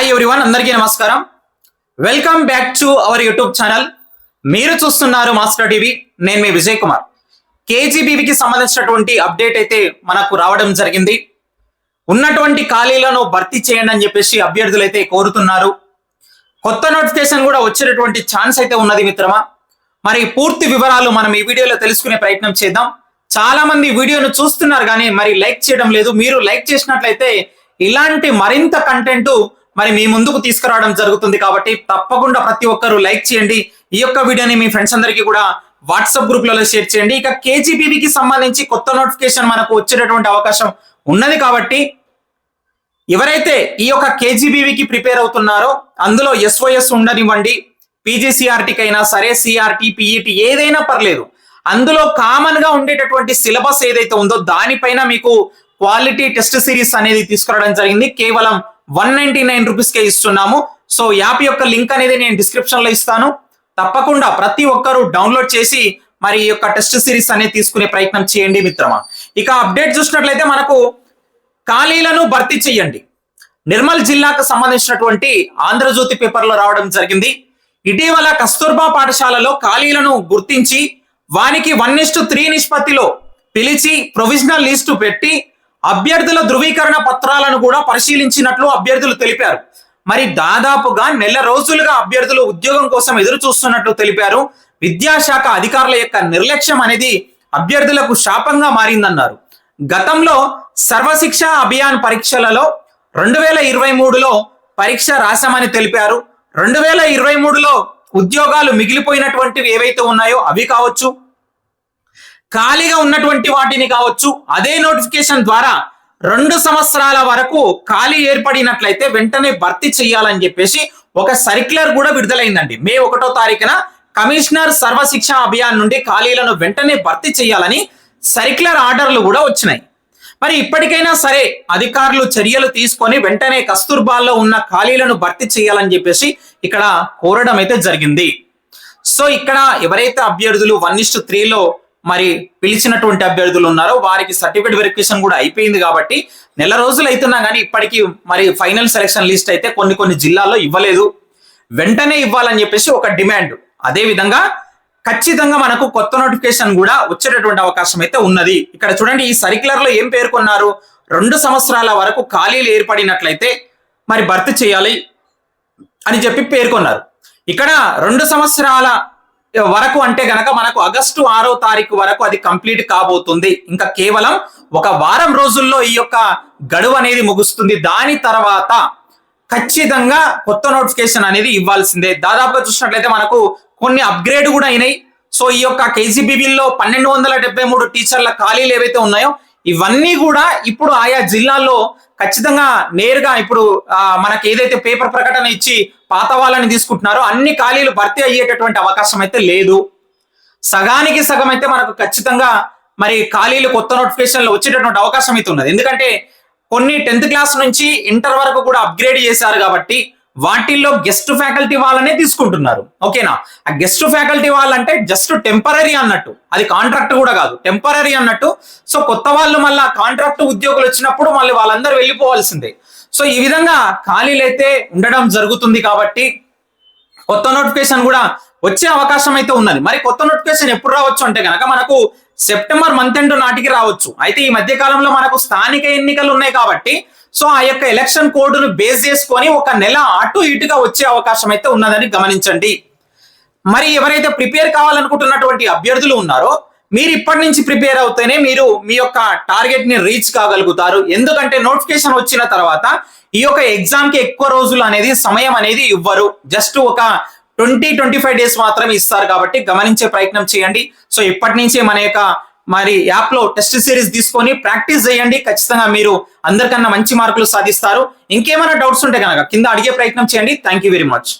Hi everyone అందరికీ నమస్కారం. Welcome back to our YouTube channel మీరు చూస్తున్నారు మాస్టర్ టీవీ నేను మీ విజయ్ కుమార్. కేజీబీవీకి సంబంధించినటువంటి అప్డేట్ అయితే మనకు రావడం జరిగింది. ఉన్నటువంటి ఖాళీలను భర్తీ చేయండి అని చెప్పేసి అభ్యర్థులు అయితే కోరుతున్నారు. కొత్త నోటిఫికేషన్ కూడా వచ్చేటటువంటి ఛాన్స్ అయితే ఉన్నది మిత్రమా. మరి పూర్తి వివరాలు మనం ఈ వీడియోలో తెలుసుకునే ప్రయత్నం చేద్దాం. చాలా మంది వీడియోను చూస్తున్నారు కానీ మరి లైక్ చేయడం లేదు. మీరు లైక్ చేసినట్లయితే ఇలాంటి మరింత కంటెంట్ మరి మీ ముందుకు తీసుకురావడం జరుగుతుంది కాబట్టి తప్పకుండా ప్రతి ఒక్కరూ లైక్ చేయండి. ఈ యొక్క వీడియోని మీ ఫ్రెండ్స్ అందరికీ కూడా వాట్సాప్ గ్రూప్లలో షేర్ చేయండి. ఇక కేజీబీవీకి సంబంధించి కొత్త నోటిఫికేషన్ మనకు వచ్చేటటువంటి అవకాశం ఉన్నది కాబట్టి ఎవరైతే ఈ యొక్క కేజీబీవీకి ప్రిపేర్ అవుతున్నారో అందులో ఎస్ఓఎస్ ఉండనివ్వండి. పీజీసీఆర్టీకి అయినా సరే సిఆర్టీ పీఈటీ ఏదైనా పర్లేదు. అందులో కామన్గా ఉండేటటువంటి సిలబస్ ఏదైతే ఉందో దానిపైన మీకు క్వాలిటీ టెస్ట్ సిరీస్ అనేది తీసుకురావడం జరిగింది. కేవలం వన్ నైన్టీ నైన్ రూపీస్ కే ఇస్తున్నాము. సో యాప్ యొక్క లింక్ అనేది నేను డిస్క్రిప్షన్లో ఇస్తాను. తప్పకుండా ప్రతి ఒక్కరూ డౌన్లోడ్ చేసి మరి ఈ యొక్క టెస్ట్ సిరీస్ అనేది తీసుకునే ప్రయత్నం చేయండి మిత్రమా. ఇక అప్డేట్ చూసినట్లయితే మనకు ఖాళీలను భర్తీ చేయండి. నిర్మల్ జిల్లాకు సంబంధించినటువంటి ఆంధ్రజ్యోతి పేపర్లో రావడం జరిగింది. ఇటీవల కస్తూర్బా పాఠశాలలో ఖాళీలను గుర్తించి వానికి వన్ ఇస్టు త్రీ నిష్పత్తిలో పిలిచి ప్రొవిజనల్ లిస్టు పెట్టి అభ్యర్థుల ధృవీకరణ పత్రాలను కూడా పరిశీలించినట్లు అభ్యర్థులు తెలిపారు. మరి దాదాపుగా నెల రోజులుగా అభ్యర్థులు ఉద్యోగం కోసం ఎదురు చూస్తున్నట్లు తెలిపారు. విద్యాశాఖ అధికారుల యొక్క నిర్లక్ష్యం అనేది అభ్యర్థులకు శాపంగా మారిందన్నారు. గతంలో సర్వశిక్ష అభియాన్ పరీక్షలలో రెండు వేల ఇరవై మూడులో పరీక్ష రాశామని తెలిపారు. రెండు వేల ఇరవై మూడులో ఉద్యోగాలు మిగిలిపోయినటువంటివి ఏవైతే ఉన్నాయో అవి కావచ్చు ఖాళీగా ఉన్నటువంటి వాటిని కావచ్చు అదే నోటిఫికేషన్ ద్వారా రెండు సంవత్సరాల వరకు ఖాళీ ఏర్పడినట్లయితే వెంటనే భర్తీ చేయాలని చెప్పేసి ఒక సర్క్యులర్ కూడా విడుదలైందండి. మే ఒకటో తారీఖున కమిషనర్ సర్వశిక్ష అభియాన్ నుండి ఖాళీలను వెంటనే భర్తీ చేయాలని సర్క్యులర్ ఆర్డర్లు కూడా వచ్చినాయి. మరి ఇప్పటికైనా సరే అధికారులు చర్యలు తీసుకొని వెంటనే కస్తూర్బాల్లో ఉన్న ఖాళీలను భర్తీ చేయాలని చెప్పేసి ఇక్కడ కోరడం అయితే జరిగింది. సో ఇక్కడ ఎవరైతే అభ్యర్థులు వన్ ఇస్టు త్రీలో మరి పిలిచినటువంటి అభ్యర్థులు ఉన్నారో వారికి సర్టిఫికేట్ వెరిఫికేషన్ కూడా అయిపోయింది కాబట్టి నెల రోజులు అవుతున్నా కానీ ఇప్పటికీ మరి ఫైనల్ సెలక్షన్ లిస్ట్ అయితే కొన్ని కొన్ని జిల్లాల్లో ఇవ్వలేదు. వెంటనే ఇవ్వాలని చెప్పేసి ఒక డిమాండ్ అదే విధంగా ఖచ్చితంగా మనకు కొత్త నోటిఫికేషన్ కూడా వచ్చేటటువంటి అవకాశం అయితే ఉన్నది. ఇక్కడ చూడండి ఈ సర్క్యులర్లో ఏం పేర్కొన్నారు? రెండు సంవత్సరాల వరకు ఖాళీలు ఏర్పడినట్లయితే మరి భర్తీ చేయాలి అని చెప్పి పేర్కొన్నారు. ఇక్కడ రెండు సంవత్సరాల వరకు అంటే గనక మనకు ఆగస్టు ఆరో తారీఖు వరకు అది కంప్లీట్ కాబోతుంది. ఇంకా కేవలం ఒక వారం రోజుల్లో ఈ యొక్క గడువు అనేది ముగుస్తుంది. దాని తర్వాత ఖచ్చితంగా కొత్త నోటిఫికేషన్ అనేది ఇవ్వాల్సిందే. దాదాపుగా చూసినట్లయితే మనకు కొన్ని అప్గ్రేడ్ కూడా అయినాయి. సో ఈ యొక్క కేజీబీబీలో పన్నెండు వందల డెబ్బై మూడు టీచర్ల ఖాళీలు ఏవైతే ఉన్నాయో ఇవన్నీ కూడా ఇప్పుడు ఆయా జిల్లాల్లో ఖచ్చితంగా నేరుగా ఇప్పుడు మనకి ఏదైతే పేపర్ ప్రకటన ఇచ్చి పాత వాళ్ళని తీసుకుంటున్నారో అన్ని ఖాళీలు భర్తీ అయ్యేటటువంటి అవకాశం అయితే లేదు. సగానికి సగం అయితే మనకు ఖచ్చితంగా మరి ఖాళీలు కొత్త నోటిఫికేషన్లు వచ్చేటటువంటి అవకాశం అయితే ఉన్నది. ఎందుకంటే కొన్ని టెన్త్ క్లాస్ నుంచి ఇంటర్ వరకు కూడా అప్గ్రేడ్ చేశారు కాబట్టి వాటిల్లో గెస్ట్ ఫ్యాకల్టీ వాళ్ళనే తీసుకుంటున్నారు. ఓకేనా ఆ గెస్ట్ ఫ్యాకల్టీ వాళ్ళంటే జస్ట్ టెంపరీ అన్నట్టు. అది కాంట్రాక్ట్ కూడా కాదు. టెంపరీ అన్నట్టు. సో కొత్త వాళ్ళు మళ్ళీ కాంట్రాక్ట్ ఉద్యోగులు వచ్చినప్పుడు మళ్ళీ వాళ్ళందరూ వెళ్ళిపోవాల్సిందే. సో ఈ విధంగా ఖాళీలు అయితే ఉండడం జరుగుతుంది కాబట్టి కొత్త నోటిఫికేషన్ కూడా వచ్చే అవకాశం అయితే ఉన్నది. మరి కొత్త నోటిఫికేషన్ ఎప్పుడు రావచ్చు అంటే కనుక మనకు సెప్టెంబర్ మంత్ ఎండ్ నాటికి రావచ్చు. అయితే ఈ మధ్య కాలంలో మనకు స్థానిక ఎన్నికలు ఉన్నాయి కాబట్టి సో ఆ యొక్క ఎలక్షన్ కోడ్ను బేస్ చేసుకొని ఒక నెల అటు ఇటుగా వచ్చే అవకాశం అయితే ఉన్నదని గమనించండి. మరి ఎవరైతే ప్రిపేర్ కావాలనుకుంటున్నటువంటి అభ్యర్థులు ఉన్నారో మీరు ఇప్పటి నుంచి ప్రిపేర్ అవుతేనే మీరు మీ యొక్క టార్గెట్ని రీచ్ కాగలుగుతారు. ఎందుకంటే నోటిఫికేషన్ వచ్చిన తర్వాత ఈ యొక్క ఎగ్జామ్కి ఎక్కువ రోజులు అనేది సమయం అనేది ఇవ్వరు. జస్ట్ ఒక ట్వంటీ ట్వంటీ ఫైవ్ డేస్ మాత్రమే ఇస్తారు కాబట్టి గమనించే ప్రయత్నం చేయండి. సో ఇప్పటి నుంచే మన యొక్క మరి యాప్లో టెస్ట్ సిరీస్ తీసుకొని ప్రాక్టీస్ చేయండి. ఖచ్చితంగా మీరు అందరికన్నా మంచి మార్కులు సాధిస్తారు. ఇంకేమైనా డౌట్స్ ఉంటే కనుక కింద అడిగే ప్రయత్నం చేయండి. Thank you very much